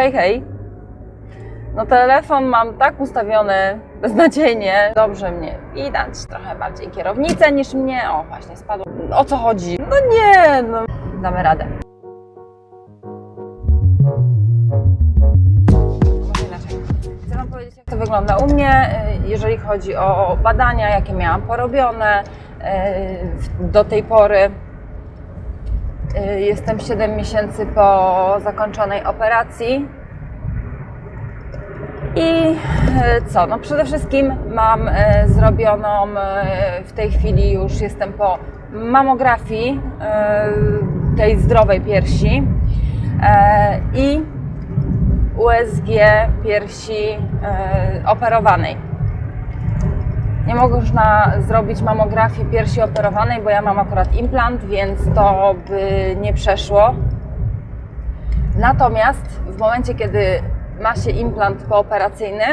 Hej, hej. No telefon mam tak ustawiony beznadziejnie. Dobrze mnie widać, trochę bardziej kierownicę niż mnie. O, właśnie spadło. O co chodzi? No nie, no damy radę. Chcę Wam powiedzieć, jak to wygląda u mnie, y, jeżeli chodzi o badania, jakie miałam porobione y, do tej pory. Y, Jestem 7 miesięcy po zakończonej operacji. I e, co? No przede wszystkim mam e, zrobioną w tej chwili już jestem po mamografii tej zdrowej piersi i USG piersi operowanej. Nie można zrobić mamografii piersi operowanej, bo ja mam akurat implant, więc to by nie przeszło. Natomiast w momencie, kiedy ma się implant pooperacyjny,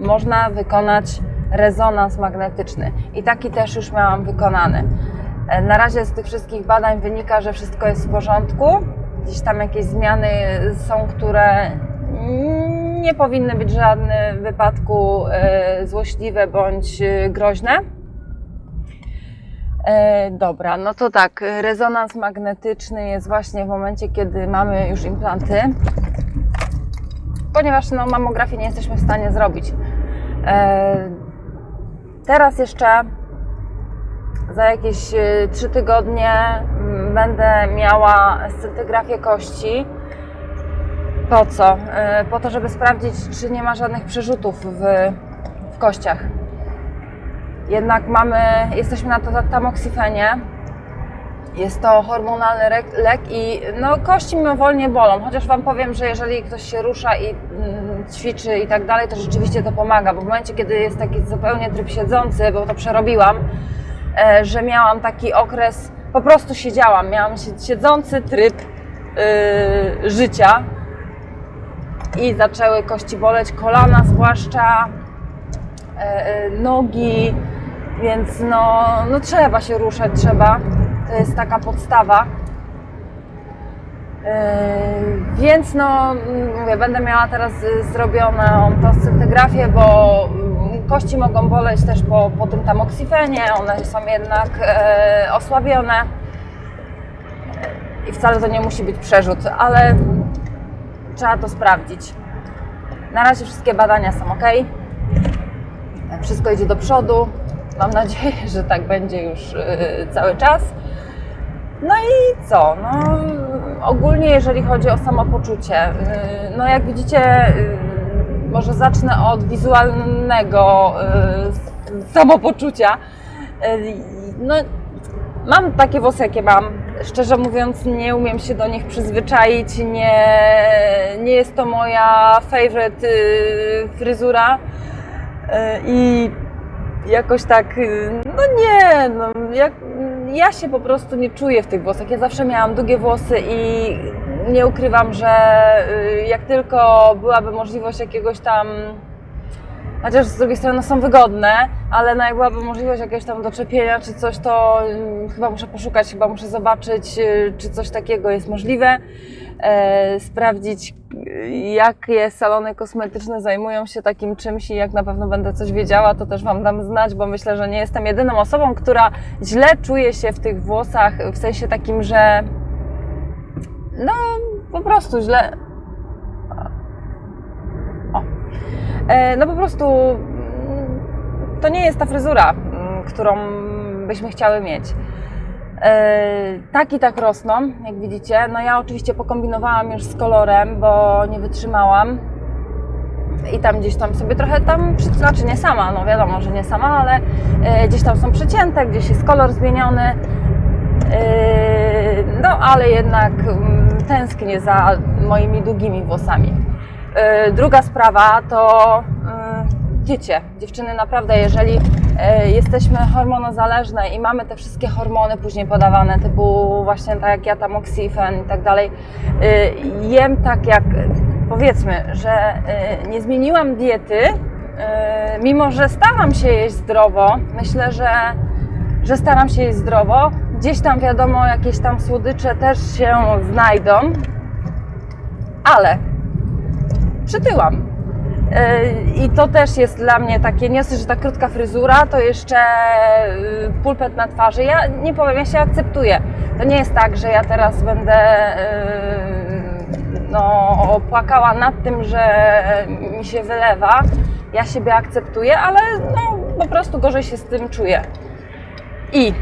można wykonać rezonans magnetyczny. I taki też już miałam wykonany. E, Na razie z tych wszystkich badań wynika, że wszystko jest w porządku. Gdzieś tam jakieś zmiany są, które nie powinny być w żadnym wypadku e, złośliwe bądź e, groźne. E, dobra, no to tak, rezonans magnetyczny jest właśnie w momencie, kiedy mamy już implanty, ponieważ no, mamografii nie jesteśmy w stanie zrobić. Teraz jeszcze za jakieś e, 3 tygodnie mm, będę miała scintygrafię kości. Po co? E, po to, żeby sprawdzić, czy nie ma żadnych przerzutów w, w kościach. Jednak mamy, jesteśmy na to tamoksifenie. Jest to hormonalny lek, i no, kości mimowolnie bolą. Chociaż Wam powiem, że jeżeli ktoś się rusza i mm, ćwiczy i tak dalej, to rzeczywiście to pomaga. Bo w momencie, kiedy jest taki zupełnie tryb siedzący, bo to przerobiłam, e, że miałam taki okres, po prostu siedziałam. Miałam si- siedzący tryb y, życia i zaczęły kości boleć, kolana zwłaszcza, e, e, nogi, więc no, no trzeba się ruszać, trzeba. To jest taka podstawa. E, Więc no, mówię, będę miała teraz zrobioną tą scintygrafię, bo kości mogą boleć też po, po tym tamoksifenie, one są jednak osłabione i wcale to nie musi być przerzut, ale trzeba to sprawdzić. Na razie wszystkie badania są ok. Wszystko idzie do przodu. Mam nadzieję, że tak będzie już yy, cały czas. No i co? No, ogólnie, jeżeli chodzi o samopoczucie, yy, no jak widzicie, yy, może zacznę od wizualnego samopoczucia. No, mam takie włosy, jakie mam. Szczerze mówiąc, nie umiem się do nich przyzwyczaić. Nie, nie jest to moja favorite y, fryzura. Y, I jakoś tak, y, no nie, no, jak, ja się po prostu nie czuję w tych włosach. Ja zawsze miałam długie włosy i nie ukrywam, że jak tylko byłaby możliwość jakiegoś tam Chociaż z drugiej strony są wygodne, ale no jak byłaby możliwość jakiegoś tam doczepienia czy coś, to mm, chyba muszę poszukać, chyba muszę zobaczyć, y, czy coś takiego jest możliwe. E, sprawdzić, y, jakie salony kosmetyczne zajmują się takim czymś i jak na pewno będę coś wiedziała, to też Wam dam znać, bo myślę, że nie jestem jedyną osobą, która źle czuje się w tych włosach, w sensie takim, że no po prostu źle. O. E, No po prostu mm, to nie jest ta fryzura, mm, którą byśmy chciały mieć. E, Tak i tak rosną, jak widzicie. No ja oczywiście pokombinowałam już z kolorem, bo nie wytrzymałam. I tam gdzieś tam sobie trochę tam, znaczy nie sama, no wiadomo, że nie sama, ale e, gdzieś tam są przecięte, gdzieś jest kolor zmieniony. E, No ale jednak mm, tęsknię za moimi długimi włosami. E, Druga sprawa to e, tycie. Dziewczyny, naprawdę, jeżeli e, jesteśmy hormonozależne i mamy te wszystkie hormony później podawane, typu właśnie tak jak ja, tamoxifen i tak dalej, jem tak jak, powiedzmy, że nie zmieniłam diety, mimo że staram się jeść zdrowo, myślę, że, że staram się jeść zdrowo, gdzieś tam wiadomo, jakieś tam słodycze też się znajdą, ale przytyłam. Yy, I to też jest dla mnie takie, nie że ta krótka fryzura, to jeszcze yy, pulpet na twarzy. Ja nie powiem, ja się akceptuję. To nie jest tak, że ja teraz będę yy, no, płakała nad tym, że mi się wylewa. Ja siebie akceptuję, ale no, po prostu gorzej się z tym czuję. I yy,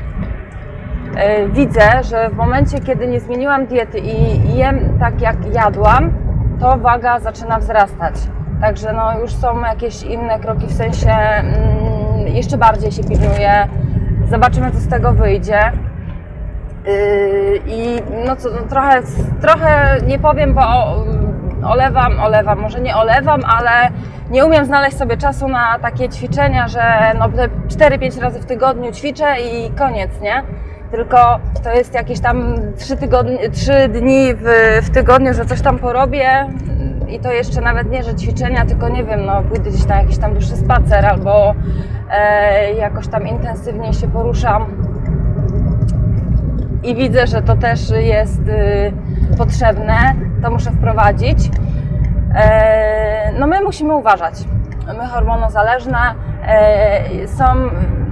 widzę, że w momencie, kiedy nie zmieniłam diety i jem tak, jak jadłam, to waga zaczyna wzrastać. Także no, już są jakieś inne kroki, w sensie mm, jeszcze bardziej się pilnuję. Zobaczymy, co z tego wyjdzie. Yy, I no co, no trochę, trochę nie powiem, bo olewam, olewam, może nie olewam, ale nie umiem znaleźć sobie czasu na takie ćwiczenia, że no te 4-5 razy w tygodniu ćwiczę i koniec, nie? Tylko to jest jakieś tam 3, tygodnie, 3 dni w, w tygodniu, że coś tam porobię i to jeszcze nawet nie, że ćwiczenia, tylko nie wiem, no pójdę gdzieś na jakiś tam dłuższy spacer albo e, jakoś tam intensywniej się poruszam i widzę, że to też jest y, potrzebne, to muszę wprowadzić. E, no my musimy uważać. My hormonozależne e, są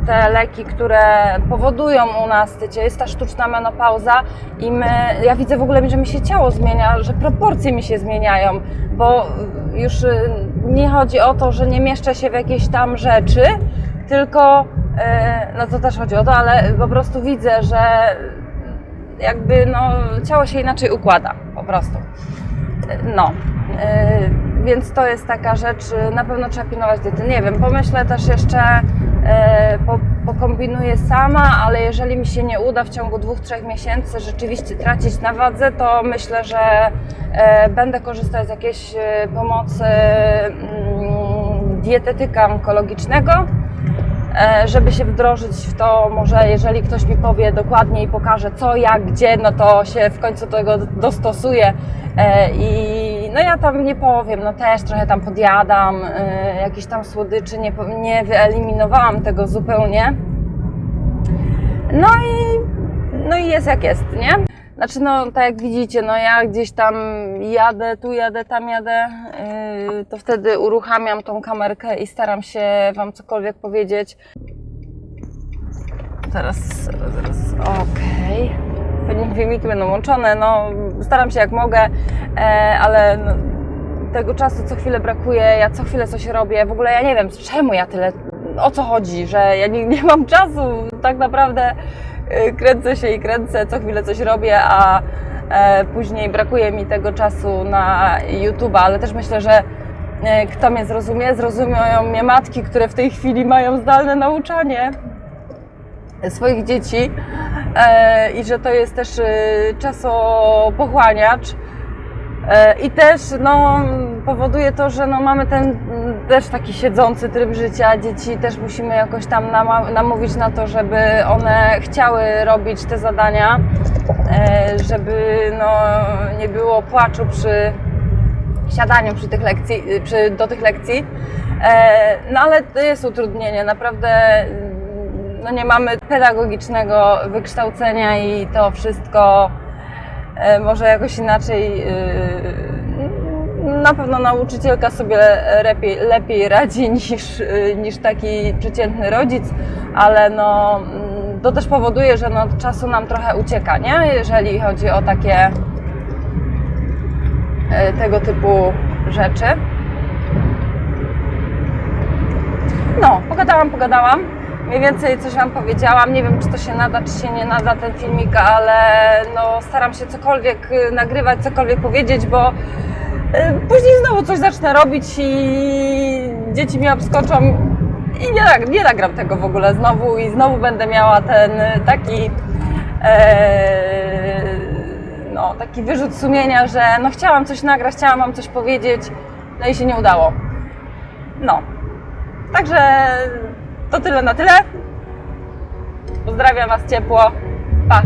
te leki, które powodują u nas, wiecie, jest ta sztuczna menopauza i my, ja widzę w ogóle, że mi się ciało zmienia, że proporcje mi się zmieniają, bo już y, nie chodzi o to, że nie mieszczę się w jakieś tam rzeczy, tylko e, no to też chodzi o to, ale po prostu widzę, że jakby no, ciało się inaczej układa po prostu. No, yy, więc to jest taka rzecz, na pewno trzeba pilnować diety. Nie wiem, pomyślę też jeszcze, pokombinuję sama, ale jeżeli mi się nie uda w ciągu dwóch, trzech miesięcy rzeczywiście tracić na wadze, to myślę, że yy, będę korzystać z jakiejś yy, pomocy yy, dietetyka onkologicznego e, żeby się wdrożyć w to, może jeżeli ktoś mi powie dokładnie i pokaże co, jak, gdzie, no to się w końcu tego dostosuję E, no ja tam nie powiem, no też trochę tam podjadam, e, jakiś tam słodyczy, nie, nie wyeliminowałam tego zupełnie. No i, no i jest jak jest, nie? Znaczy, no tak jak widzicie, no ja gdzieś tam jadę, tu jadę, tam jadę, yy, to wtedy uruchamiam tą kamerkę i staram się Wam cokolwiek powiedzieć. Teraz, zaraz, okej. Pewnie filmiki będą łączone, no staram się jak mogę, e, ale no, tego czasu co chwilę brakuje, ja co chwilę coś robię, w ogóle ja nie wiem, czemu ja tyle, o co chodzi, że ja nie, nie mam czasu, tak naprawdę y, kręcę się i kręcę, co chwilę coś robię, a e, później brakuje mi tego czasu na YouTube'a, ale też myślę, że e, kto mnie zrozumie, zrozumieją mnie matki, które w tej chwili mają zdalne nauczanie swoich dzieci e, i że to jest też e, czasopochłaniacz. E, I też no, powoduje to, że no, mamy ten mm, też taki siedzący tryb życia. Dzieci też musimy jakoś tam namówić na to, żeby one chciały robić te zadania, e, żeby no, nie było płaczu przy siadaniu przy tych lekcji, przy, do tych lekcji. E, no ale to jest utrudnienie, naprawdę no, nie mamy pedagogicznego wykształcenia i to wszystko e, może jakoś inaczej. e, Na pewno nauczycielka sobie lepiej, lepiej radzi niż, e, niż taki przeciętny rodzic, ale no, mm, to też powoduje, że no, czasu nam trochę ucieka, nie? jeżeli chodzi o takie tego typu rzeczy. No, pogadałam, pogadałam. Mniej więcej coś Wam powiedziałam. Nie wiem, czy to się nada, czy się nie nada ten filmik, ale no, staram się cokolwiek y, nagrywać, cokolwiek powiedzieć, bo y, później znowu coś zacznę robić i dzieci mnie obskoczą i nie, nie nagram tego w ogóle znowu i znowu będę miała ten y, taki e, no, taki wyrzut sumienia, że no chciałam coś nagrać, chciałam Wam coś powiedzieć, no i się nie udało. No. Także to tyle na tyle. Pozdrawiam Was ciepło. Pa!